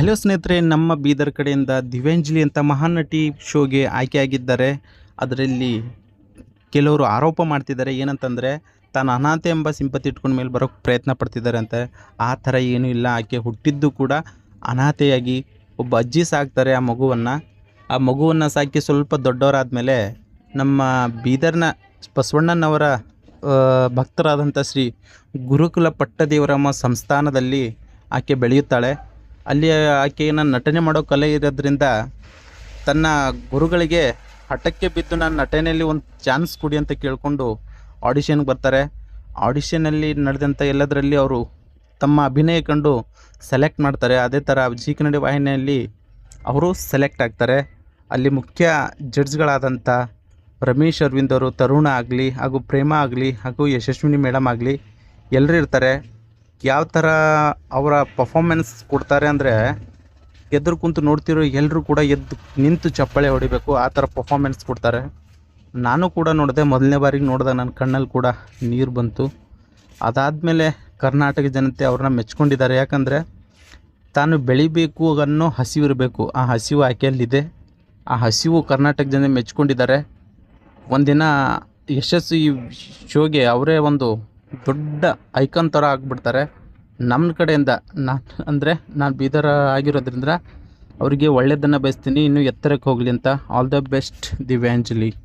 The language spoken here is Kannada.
ಹಲೋ ಸ್ನೇಹಿತರೆ, ನಮ್ಮ ಬೀದರ್ ಕಡೆಯಿಂದ ದಿವ್ಯಾಂಜಲಿ ಅಂತ ಮಹಾನ್ ನಟಿ ಶೋಗೆ ಆಯ್ಕೆಯಾಗಿದ್ದಾರೆ. ಅದರಲ್ಲಿ ಕೆಲವರು ಆರೋಪ ಮಾಡ್ತಿದ್ದಾರೆ. ಏನಂತಂದರೆ, ತಾನು ಅನಾಥೆ ಎಂಬ ಸಿಂಪತಿ ಇಟ್ಕೊಂಡ ಮೇಲೆ ಬರೋಕ್ಕೆ ಪ್ರಯತ್ನ ಪಡ್ತಿದ್ದಾರೆ ಅಂತ. ಆ ಥರ ಏನೂ ಇಲ್ಲ. ಆಕೆ ಹುಟ್ಟಿದ್ದು ಕೂಡ ಅನಾಥೆಯಾಗಿ ಒಬ್ಬ ಅಜ್ಜಿ ಸಾಕ್ತಾರೆ ಆ ಮಗುವನ್ನು. ಆ ಮಗುವನ್ನು ಸಾಕಿ ಸ್ವಲ್ಪ ದೊಡ್ಡವರಾದ ಮೇಲೆ ನಮ್ಮ ಬೀದರ್ನ ಬಸವಣ್ಣನವರ ಭಕ್ತರಾದಂಥ ಶ್ರೀ ಗುರುಕುಲ ಪಟ್ಟದೇವರಮ್ಮ ಸಂಸ್ಥಾನದಲ್ಲಿ ಆಕೆ ಬೆಳೆಯುತ್ತಾಳೆ. ಅಲ್ಲಿ ಆಕೆಯನ್ನು ನಟನೆ ಮಾಡೋ ಕಲೆ ಇರೋದ್ರಿಂದ ತನ್ನ ಗುರುಗಳಿಗೆ ಹಠಕ್ಕೆ ಬಿದ್ದು ನಾನು ನಟನೆಯಲ್ಲಿ ಒಂದು ಚಾನ್ಸ್ ಕೊಡಿ ಅಂತ ಕೇಳಿಕೊಂಡು ಆಡಿಷನ್ಗೆ ಬರ್ತಾರೆ. ಆಡಿಷನಲ್ಲಿ ನಡೆದಂಥ ಎಲ್ಲದರಲ್ಲಿ ಅವರು ತಮ್ಮ ಅಭಿನಯ ಕಂಡು ಸೆಲೆಕ್ಟ್ ಮಾಡ್ತಾರೆ. ಅದೇ ಥರ ಜಿ ಕನ್ನಡಿ ವಾಹಿನಿಯಲ್ಲಿ ಅವರು ಸೆಲೆಕ್ಟ್ ಆಗ್ತಾರೆ. ಅಲ್ಲಿ ಮುಖ್ಯ ಜಡ್ಜ್ಗಳಾದಂಥ ರಮೇಶ್ ಅರವಿಂದ್ ಅವರು, ತರುಣ ಆಗಲಿ ಹಾಗೂ ಪ್ರೇಮ ಆಗಲಿ ಹಾಗೂ ಯಶಸ್ವಿನಿ ಮೇಡಮ್ ಆಗಲಿ ಎಲ್ಲರೂ ಇರ್ತಾರೆ. ಯಾವ ಥರ ಅವರ ಪರ್ಫಾಮೆನ್ಸ್ ಕೊಡ್ತಾರೆ ಅಂದರೆ ಎದುರು ಕುಂತು ನೋಡ್ತಿರೋ ಎಲ್ಲರೂ ಕೂಡ ಎದ್ದು ನಿಂತು ಚಪ್ಪಾಳೆ ಹೊಡಿಬೇಕು, ಆ ಥರ ಪರ್ಫಾರ್ಮೆನ್ಸ್ ಕೊಡ್ತಾರೆ. ನಾನು ಕೂಡ ನೋಡಿದೆ, ಮೊದಲನೇ ಬಾರಿಗೆ ನೋಡಿದೆ, ನನ್ನ ಕಣ್ಣಲ್ಲಿ ಕೂಡ ನೀರು ಬಂತು. ಅದಾದಮೇಲೆ ಕರ್ನಾಟಕ ಜನತೆ ಅವ್ರನ್ನ ಮೆಚ್ಕೊಂಡಿದ್ದಾರೆ. ಯಾಕಂದರೆ ತಾನು ಬೆಳಿಬೇಕು ಅನ್ನೋ ಹಸಿವು ಇರಬೇಕು ಆ ಹಸಿವು ಆಕೆಯಲ್ಲಿದೆ. ಆ ಹಸಿವು ಕರ್ನಾಟಕ ಜನ ಮೆಚ್ಕೊಂಡಿದ್ದಾರೆ. ಒಂದಿನ ಯಶಸ್ವಿ ಶೋಗೆ ಅವರೇ ಒಂದು ದೊಡ್ಡ ಐಕಾನ್ ಥರ ಆಗಿಬಿಡ್ತಾರೆ. ನಮ್ಮ ಕಡೆಯಿಂದ ನಾನು ಅಂದರೆ ನಾನು ಬೀದರ ಆಗಿರೋದ್ರಿಂದ ಅವರಿಗೆ ಒಳ್ಳೆಯದನ್ನು ಬಯಸ್ತೀನಿ, ಇನ್ನೂ ಎತ್ತರಕ್ಕೆ ಹೋಗಲಿ ಅಂತ. All the best Divyanjali.